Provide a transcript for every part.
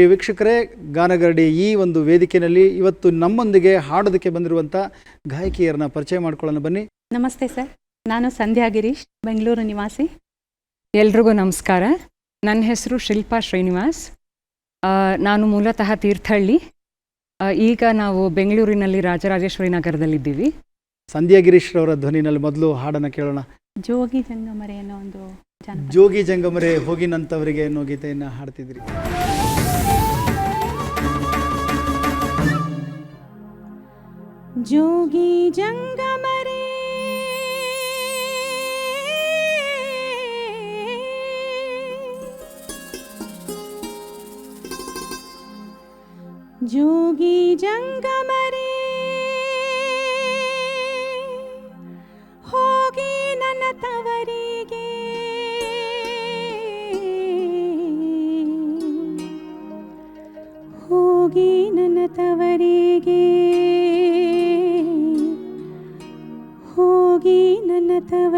ಪ್ರಿಯ ವೀಕ್ಷಕರೇ ಗಾನಗರಡಿ ಈ ಒಂದು ವೇದಿಕೆಯಲ್ಲಿ ಇವತ್ತು ನಮ್ಮೊಂದಿಗೆ ಹಾಡೋದಕ್ಕೆ ಬಂದಿರುವಂಥ ಗಾಯಕಿಯರನ್ನ ಪರಿಚಯ ಮಾಡ್ಕೊಳ್ಳೋಣ ಬನ್ನಿ. ನಮಸ್ತೆ ಸರ್ ನಾನು ಸಂಧ್ಯಾ ಗಿರೀಶ್ ಬೆಂಗಳೂರು ನಿವಾಸಿ. ಎಲ್ರಿಗೂ ನಮಸ್ಕಾರ. ನನ್ನ ಹೆಸರು ಶಿಲ್ಪಾ ಶ್ರೀನಿವಾಸ್. ಆ, ನಾನು ಮೂಲತಃ ತೀರ್ಥಹಳ್ಳಿ. ಈಗ ನಾವು ಬೆಂಗಳೂರಿನಲ್ಲಿ ರಾಜರಾಜೇಶ್ವರಿ ನಗರದಲ್ಲಿದ್ದೀವಿ. ಸಂಧ್ಯಾ ಗಿರೀಶ್ ರವರ ಧ್ವನಿನಲ್ಲಿ ಮೊದಲು ಹಾಡನ್ನು ಕೇಳೋಣ. ಜೋಗಿ ಜಂಗಮರೆ ಅನ್ನೋ ಒಂದು ಜೋಗಿ ಜಂಗಮರೆ ಹೋಗಿನಂತವರಿಗೆ ಅನ್ನೋ ಗೀತೆಯನ್ನು ಹಾಡ್ತಿದ್ರಿ ಜೋಗಿ ಜಂಗಮರೆ. ಜೋಗಿ ಜಂಗಮರೆ. ಹೋಗಿ ನನ್ನ ತವರಿಗೆ ನನ್ನ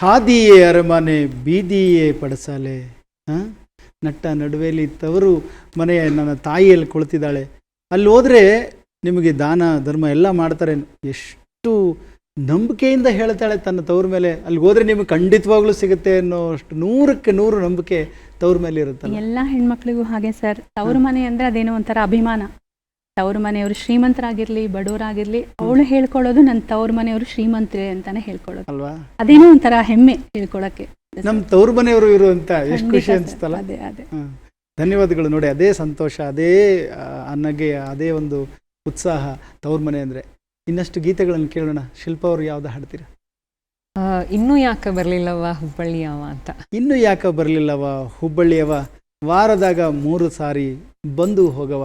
ಹಾದಿಯೇ ಅರಮನೆ ಬೀದಿಯೇ ಪಡಸಾಲೆ. ಹಾಂ? ನಟ್ಟ ನಡುವೆಯಲ್ಲಿ ತವರು ಮನೆಯ ನನ್ನ ತಾಯಿಯಲ್ಲಿ ಕುಳಿತಿದ್ದಾಳೆ. ಅಲ್ಲಿ ಹೋದರೆ ನಿಮಗೆ ದಾನ ಧರ್ಮ ಎಲ್ಲ ಮಾಡ್ತಾರೆ. ಎಷ್ಟು ನಂಬಿಕೆಯಿಂದ ಹೇಳ್ತಾಳೆ ತನ್ನ ತವ್ರ ಮೇಲೆ. ಅಲ್ಲಿ ಹೋದ್ರೆ ನಿಮಗೆ ಖಂಡಿತವಾಗ್ಲೂ ಸಿಗುತ್ತೆ ಅನ್ನೋ ಅಷ್ಟು ನೂರಕ್ಕೆ ನೂರು ನಂಬಿಕೆ ತವ್ರ ಮೇಲೆ ಇರುತ್ತೆ ಎಲ್ಲ ಹೆಣ್ಮಕ್ಳಿಗೂ ಹಾಗೆ ಸರ್. ತವ್ರ ಮನೆ ಅಂದ್ರೆ ಅದೇನೋ ಒಂಥರ ಅಭಿಮಾನ. ತವ್ರ ಮನೆಯವರು ಶ್ರೀಮಂತರಾಗಿರ್ಲಿ ಬಡವರಾಗಿರ್ಲಿ ಅವಳು ಹೇಳ್ಕೊಳ್ಳೋದು ನನ್ನ ತವ್ರ ಮನೆಯವರು ಶ್ರೀಮಂತರೇ ಅಂತಾನೆ ಹೇಳ್ಕೊಳ್ಳೋದು. ಅಲ್ವಾ? ಅದೇನೋ ಒಂಥರ ಹೆಮ್ಮೆ ಹೇಳ್ಕೊಳಕ್ಕೆ ನಮ್ಮ ತವ್ರ ಮನೆಯವರು ಇರುವಂತ ಎಷ್ಟು ಖುಷಿ ಅನ್ಸುತ್ತಲ್ಲ? ಅದೇ ಅದೇ. ಧನ್ಯವಾದಗಳು ನೋಡಿ ಅದೇ ಸಂತೋಷ ಅದೇ ಅನ್ನಗೆ ಅದೇ ಒಂದು ಉತ್ಸಾಹ ತವ್ರ ಮನೆ ಅಂದರೆ. ಇನ್ನಷ್ಟು ಗೀತೆಗಳನ್ನು ಕೇಳೋಣ. ಶಿಲ್ಪ ಅವರು ಯಾವ್ದು ಹಾಡ್ತೀರಾ? ಇನ್ನೂ ಯಾಕೆ ಬರಲಿಲ್ಲವ ಹುಬ್ಬಳ್ಳಿಯವ ಅಂತ? ಇನ್ನೂ ಯಾಕೆ ಬರಲಿಲ್ಲವ ಹುಬ್ಬಳ್ಳಿಯವ? ವಾರದಾಗ ಮೂರು ಸಾರಿ ಬಂದು ಹೋಗವ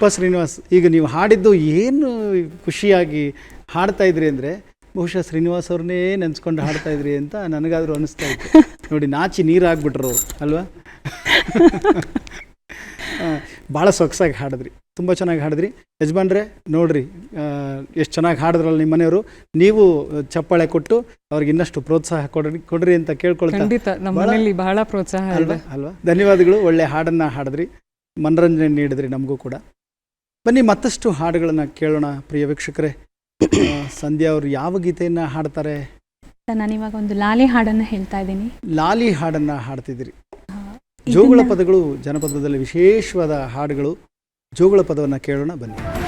ಶಿಲ್ಪಾ ಶ್ರೀನಿವಾಸ್ ಈಗ ನೀವು ಹಾಡಿದ್ದು ಏನು ಖುಷಿಯಾಗಿ ಹಾಡ್ತಾ ಇದ್ರಿ ಅಂದರೆ ಬಹುಶಃ ಶ್ರೀನಿವಾಸ್ ಅವ್ರನ್ನೇ ನೆನೆಸ್ಕೊಂಡು ಹಾಡ್ತಾ ಇದ್ರಿ ಅಂತ ನನಗಾದರೂ ಅನಿಸ್ತಾ ಇತ್ತು. ನೋಡಿ ನಾಚಿ ನೀರಾಗ್ಬಿಟ್ರು ಅಲ್ವಾ? ಭಾಳ ಸೊಗಸಾಗಿ ಹಾಡಿದ್ರಿ ತುಂಬ ಚೆನ್ನಾಗಿ ಹಾಡಿದ್ರಿ. ಯಜಮಾನ್ರೆ ನೋಡ್ರಿ ಎಷ್ಟು ಚೆನ್ನಾಗಿ ಹಾಡಿದ್ರಲ್ಲ ನಿಮ್ಮ ಮನೆಯವರು. ನೀವು ಚಪ್ಪಾಳೆ ಕೊಟ್ಟು ಅವ್ರಿಗೆ ಇನ್ನಷ್ಟು ಪ್ರೋತ್ಸಾಹ ಕೊಡ್ರಿ ಕೊಡ್ರಿ ಅಂತ ಕೇಳ್ಕೊಳ್ತಾ. ಬಹಳ ಪ್ರೋತ್ಸಾಹ ಅಲ್ವಾ ಅಲ್ವಾ? ಧನ್ಯವಾದಗಳು ಒಳ್ಳೆ ಹಾಡನ್ನು ಹಾಡಿದ್ರಿ. ಮನರಂಜನೆ ನೀಡಿದ್ರಿ ನಮಗೂ ಕೂಡ. ಬನ್ನಿ ಮತ್ತಷ್ಟು ಹಾಡುಗಳನ್ನು ಕೇಳೋಣ ಪ್ರಿಯ ವೀಕ್ಷಕರೇ. ಸಂಧ್ಯಾ ಅವರು ಯಾವ ಗೀತೆಯನ್ನು ಹಾಡ್ತಾರೆ? ನಾನು ಇವಾಗ ಒಂದು ಲಾಲಿ ಹಾಡನ್ನು ಹೇಳ್ತಾ ಇದ್ದೀನಿ. ಲಾಲಿ ಹಾಡನ್ನು ಹಾಡ್ತಿದ್ದೀರಿ. ಜೋಗುಳ ಪದಗಳು ಜನಪದದಲ್ಲಿ ವಿಶೇಷವಾದ ಹಾಡುಗಳು. ಜೋಗುಳ ಪದವನ್ನು ಕೇಳೋಣ ಬನ್ನಿ.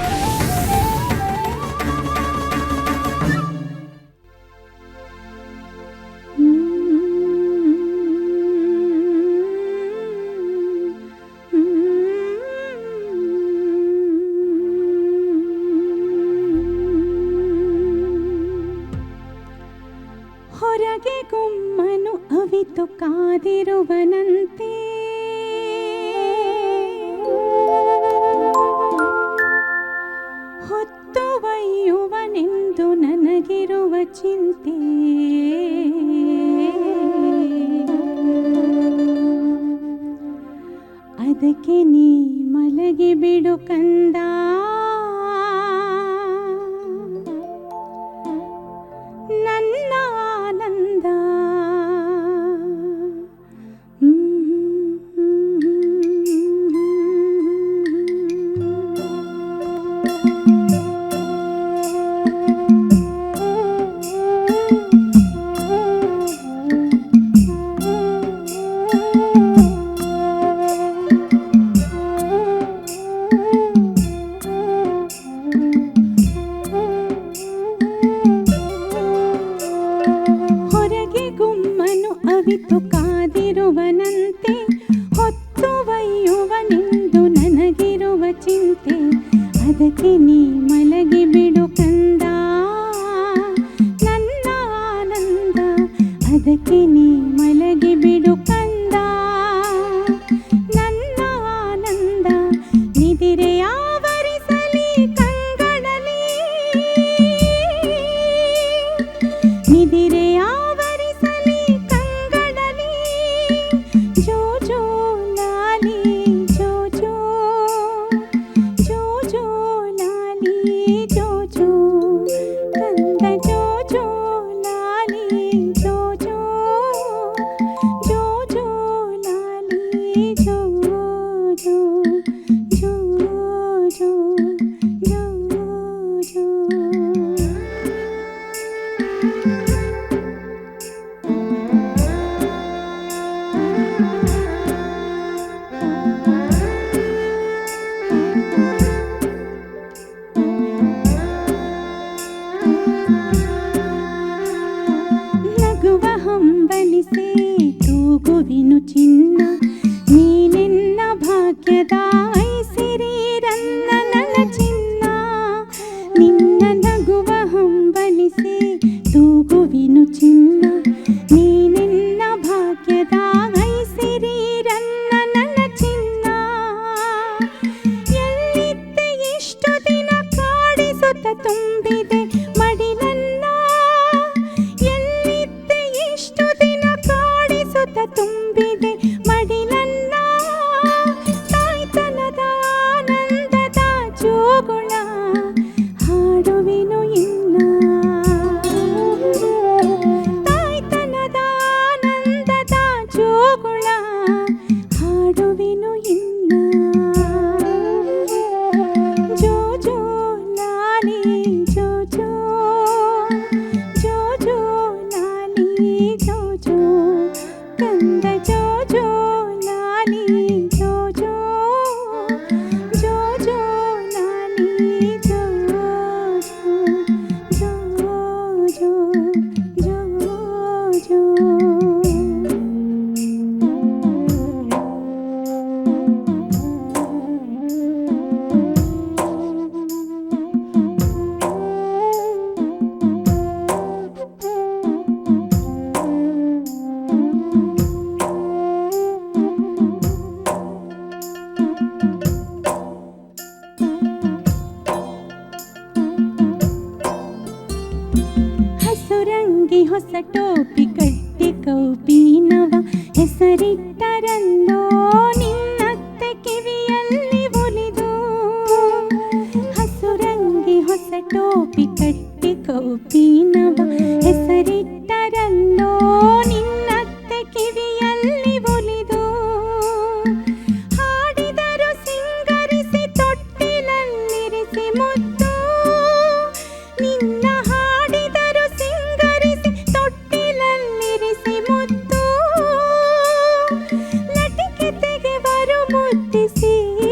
Thank you. തുമ്പിതേ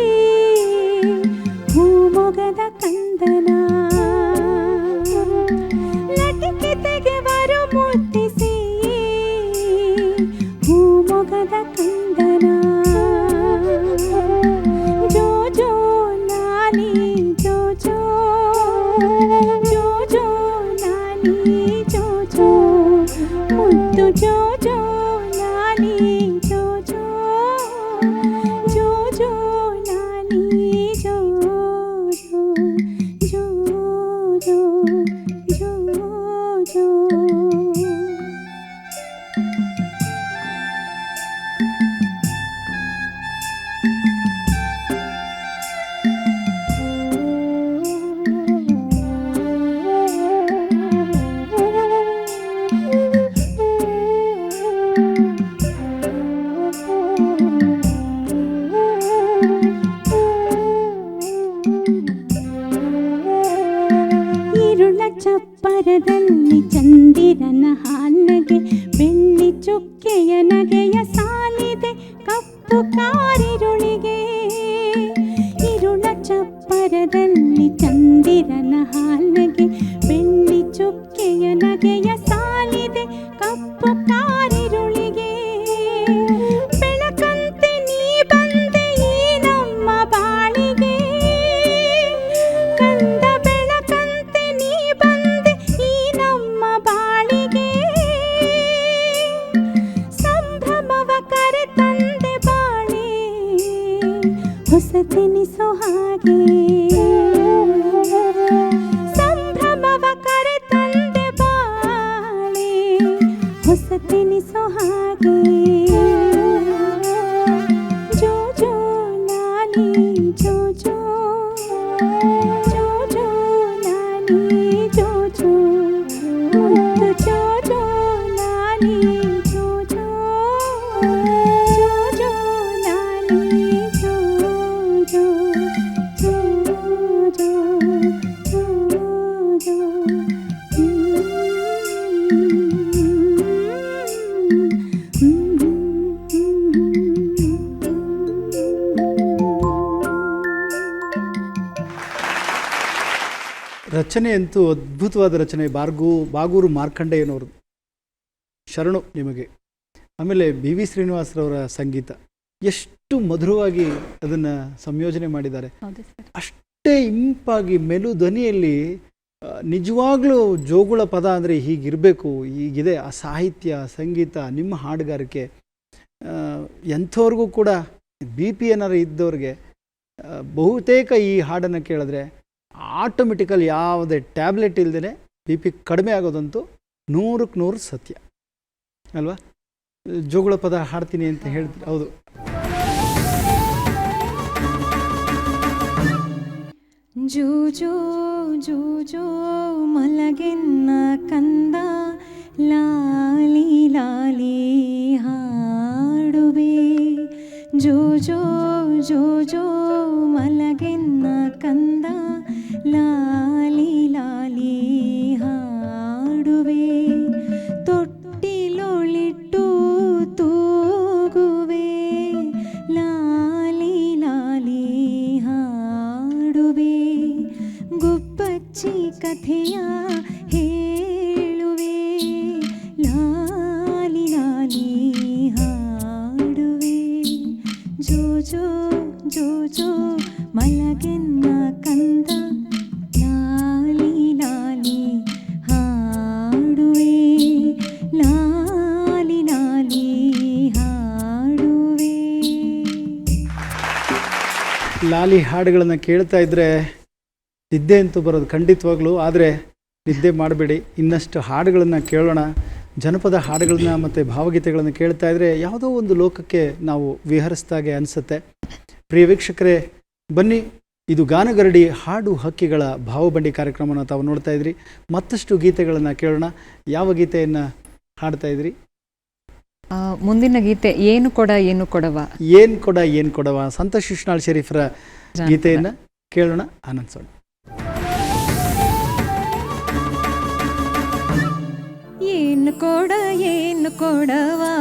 い。ರಚನೆಂತೂ ಅದ್ಭುತವಾದ ರಚನೆ. ಬಾರ್ಗು ಬಾಗೂರು ಮಾರ್ಕಂಡೆಯನವ್ರದ್ದು ಶರಣು ನಿಮಗೆ. ಆಮೇಲೆ ಬಿ ವಿ ಶ್ರೀನಿವಾಸರವರ ಸಂಗೀತ. ಎಷ್ಟು ಮಧುರವಾಗಿ ಅದನ್ನು ಸಂಯೋಜನೆ ಮಾಡಿದ್ದಾರೆ. ಅಷ್ಟೇ ಇಂಪಾಗಿ ಮೆಲು ಧ್ವನಿಯಲ್ಲಿ ನಿಜವಾಗ್ಲೂ ಜೋಗುಳ ಪದ ಅಂದರೆ ಹೀಗಿರಬೇಕು. ಹೀಗಿದೆ. ಆ ಸಾಹಿತ್ಯ ಸಂಗೀತ ನಿಮ್ಮ ಹಾಡುಗಾರಿಕೆ. ಎಂಥವ್ರಿಗೂ ಕೂಡ ಬಿ ಪಿ ಏನಾರು ಇದ್ದವ್ರಿಗೆ ಬಹುತೇಕ ಈ ಹಾಡನ್ನು ಕೇಳಿದ್ರೆ ಆಟೋಮೆಟಿಕಲ್ ಯಾವುದೇ ಟ್ಯಾಬ್ಲೆಟ್ ಇಲ್ಲದೇ ಬಿ ಪಿ ಕಡಿಮೆ ಆಗೋದಂತೂ ನೂರಕ್ಕೆ ನೂರು ಸತ್ಯ. ಅಲ್ವಾ? ಜೋಗುಳ ಪದ ಹಾಡ್ತೀನಿ ಅಂತ ಹೇಳ್ತೀವಿ ಹೌದು. ಜೂಜೋ ಜೂಜೋ ಮಲಗೆನ್ನ ಕಂದ ಲಾಲಿ ಲಾಲಿ ಹಾಡುವೆ. ಜೋ ಜೋ ಮಲಗೆನ್ನ ಕಂದ ലാലി ലാലി ഹാടുവേ. ಹಾಡುಗಳನ್ನು ಕೇಳ್ತಾ ಇದ್ದರೆ ನಿದ್ದೆ ಅಂತೂ ಬರೋದು ಖಂಡಿತವಾಗ್ಲೂ ಆದರೆ ನಿದ್ದೆ ಮಾಡಬೇಡಿ. ಇನ್ನಷ್ಟು ಹಾಡುಗಳನ್ನು ಕೇಳೋಣ. ಜನಪದ ಹಾಡುಗಳನ್ನ ಮತ್ತು ಭಾವಗೀತೆಗಳನ್ನು ಕೇಳ್ತಾ ಇದ್ದರೆ ಯಾವುದೋ ಒಂದು ಲೋಕಕ್ಕೆ ನಾವು ವಿಹರಿಸ್ದಾಗೆ ಅನಿಸುತ್ತೆ. ಪ್ರಿಯ ವೀಕ್ಷಕರೇ ಬನ್ನಿ ಇದು ಗಾನಗರಡಿ ಹಾಡು ಹಕ್ಕಿಗಳ ಭಾವಬಂಡಿ ಕಾರ್ಯಕ್ರಮವನ್ನು ತಾವು ನೋಡ್ತಾ ಇದ್ರಿ. ಮತ್ತಷ್ಟು ಗೀತೆಗಳನ್ನು ಕೇಳೋಣ. ಯಾವ ಗೀತೆಯನ್ನು ಹಾಡ್ತಾ ಇದ್ರಿ? ಮುಂದಿನ ಗೀತೆ ಏನು ಕೊಡ ಏನು ಕೊಡವ? ಏನು ಕೊಡ ಏನು ಕೊಡವ? ಸಂತೋಷ್ ಶರೀಫರ ಗೀತೆಯನ್ನು ಕೇಳೋಣ ಆನಂದಿಸೋಣ ಏನು ಕೊಡ ಏನು ಕೊಡವಾ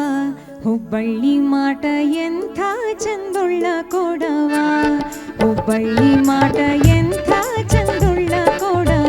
ಹುಬ್ಬಳ್ಳಿ ಮಾಟ ಎಂಥ ಚಂದುಳ್ಳ ಕೊಡವಾ ಹುಬ್ಬಳ್ಳಿ ಮಾಟ ಎಂಥ ಚಂದುಳ್ಳ ಕೊಡವಾ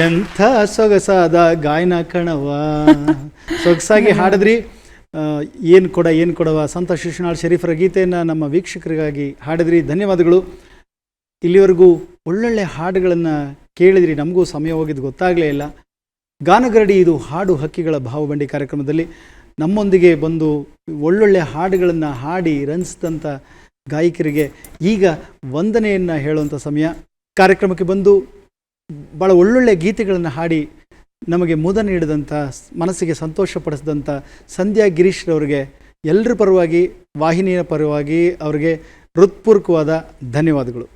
ಎಂಥ ಸೊಗಸಾದ ಗಾಯನ ಕಣವ ಸೊಗಸಾಗಿ ಹಾಡಿದ್ರಿ. ಏನು ಕೊಡ ಏನು ಕೊಡವ ಸಂತ ಶಿಶುನಾಳ್ ಶರೀಫರ ಗೀತೆಯನ್ನು ನಮ್ಮ ವೀಕ್ಷಕರಿಗಾಗಿ ಹಾಡಿದ್ರಿ. ಧನ್ಯವಾದಗಳು. ಇಲ್ಲಿವರೆಗೂ ಒಳ್ಳೊಳ್ಳೆ ಹಾಡುಗಳನ್ನು ಕೇಳಿದ್ರಿ. ನಮಗೂ ಸಮಯ ಹೋಗಿದ್ದು ಗೊತ್ತಾಗಲೇ ಇಲ್ಲ. ಗಾನಗರಡಿ ಇದು ಹಾಡು ಹಕ್ಕಿಗಳ ಭಾವಬಂಡಿ ಕಾರ್ಯಕ್ರಮದಲ್ಲಿ ನಮ್ಮೊಂದಿಗೆ ಬಂದು ಒಳ್ಳೊಳ್ಳೆ ಹಾಡುಗಳನ್ನು ಹಾಡಿ ರಂಜಿಸಿದಂಥ ಗಾಯಕರಿಗೆ ಈಗ ವಂದನೆಯನ್ನು ಹೇಳುವಂಥ ಸಮಯ. ಕಾರ್ಯಕ್ರಮಕ್ಕೆ ಬಂದು ಭಾಳ ಒಳ್ಳೊಳ್ಳೆ ಗೀತೆಗಳನ್ನು ಹಾಡಿ ನಮಗೆ ಮುದ ನೀಡಿದಂಥ ಮನಸ್ಸಿಗೆ ಸಂತೋಷಪಡಿಸಿದಂಥ ಸಂಧ್ಯಾ ಗಿರೀಶ್ರವರಿಗೆ ಎಲ್ಲರ ಪರವಾಗಿ, ವಾಹಿನಿಯ ಪರವಾಗಿ ಅವರಿಗೆ ಹೃತ್ಪೂರ್ವಕವಾದ ಧನ್ಯವಾದಗಳು.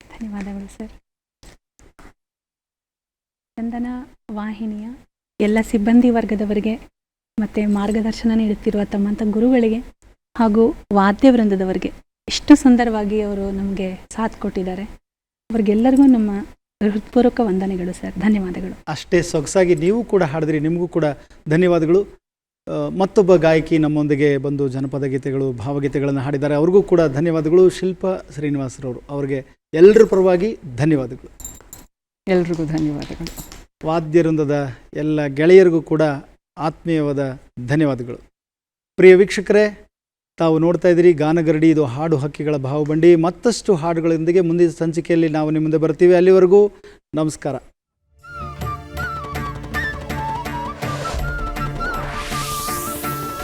ಧನ್ಯವಾದಗಳು ಸರ್. ಚಂದನ ವಾಹಿನಿಯ ಎಲ್ಲ ಸಿಬ್ಬಂದಿ ವರ್ಗದವರಿಗೆ ಮತ್ತು ಮಾರ್ಗದರ್ಶನ ನೀಡುತ್ತಿರುವ ತಮ್ಮಂಥ ಗುರುಗಳಿಗೆ ಹಾಗೂ ವಾದ್ಯವೃಂದದವರಿಗೆ ಇಷ್ಟು ಸುಂದರವಾಗಿ ಅವರು ನಮಗೆ ಸಾಥ್ ಕೊಟ್ಟಿದ್ದಾರೆ. ಅವ್ರಿಗೆಲ್ಲರಿಗೂ ನಮ್ಮ ಹೃತ್ಪೂರ್ವಕ ವಂದನೆಗಳು ಸರ್. ಧನ್ಯವಾದಗಳು. ಅಷ್ಟೇ ಸೊಗಸಾಗಿ ನೀವು ಕೂಡ ಹಾಡಿದ್ರಿ ನಿಮಗೂ ಕೂಡ ಧನ್ಯವಾದಗಳು. ಮತ್ತೊಬ್ಬ ಗಾಯಕಿ ನಮ್ಮೊಂದಿಗೆ ಬಂದು ಜನಪದ ಗೀತೆಗಳು ಭಾವಗೀತೆಗಳನ್ನು ಹಾಡಿದ್ದಾರೆ. ಅವ್ರಿಗೂ ಕೂಡ ಧನ್ಯವಾದಗಳು. ಶಿಲ್ಪ ಶ್ರೀನಿವಾಸರವರು ಅವ್ರಿಗೆ ಎಲ್ಲರ ಪರವಾಗಿ ಧನ್ಯವಾದಗಳು. ಎಲ್ರಿಗೂ ಧನ್ಯವಾದಗಳು. ವಾದ್ಯವೃಂದದ ಎಲ್ಲ ಗೆಳೆಯರಿಗೂ ಕೂಡ ಆತ್ಮೀಯವಾದ ಧನ್ಯವಾದಗಳು. ಪ್ರಿಯ ವೀಕ್ಷಕರೇ ತಾವು ನೋಡ್ತಾ ಇದ್ದೀರಿ, ಗಾನಗರಡಿ ಇದು ಹಾಡು ಹಕ್ಕಿಗಳ ಭಾವಬಂಡಿ ಮತ್ತಷ್ಟು ಹಾಡುಗಳೊಂದಿಗೆ ಮುಂದಿನ ಸಂಚಿಕೆಯಲ್ಲಿ ನಾವು ನಿಮ್ಮ ಮುಂದೆ ಬರ್ತೀವಿ ಅಲ್ಲಿವರೆಗೂ ನಮಸ್ಕಾರ.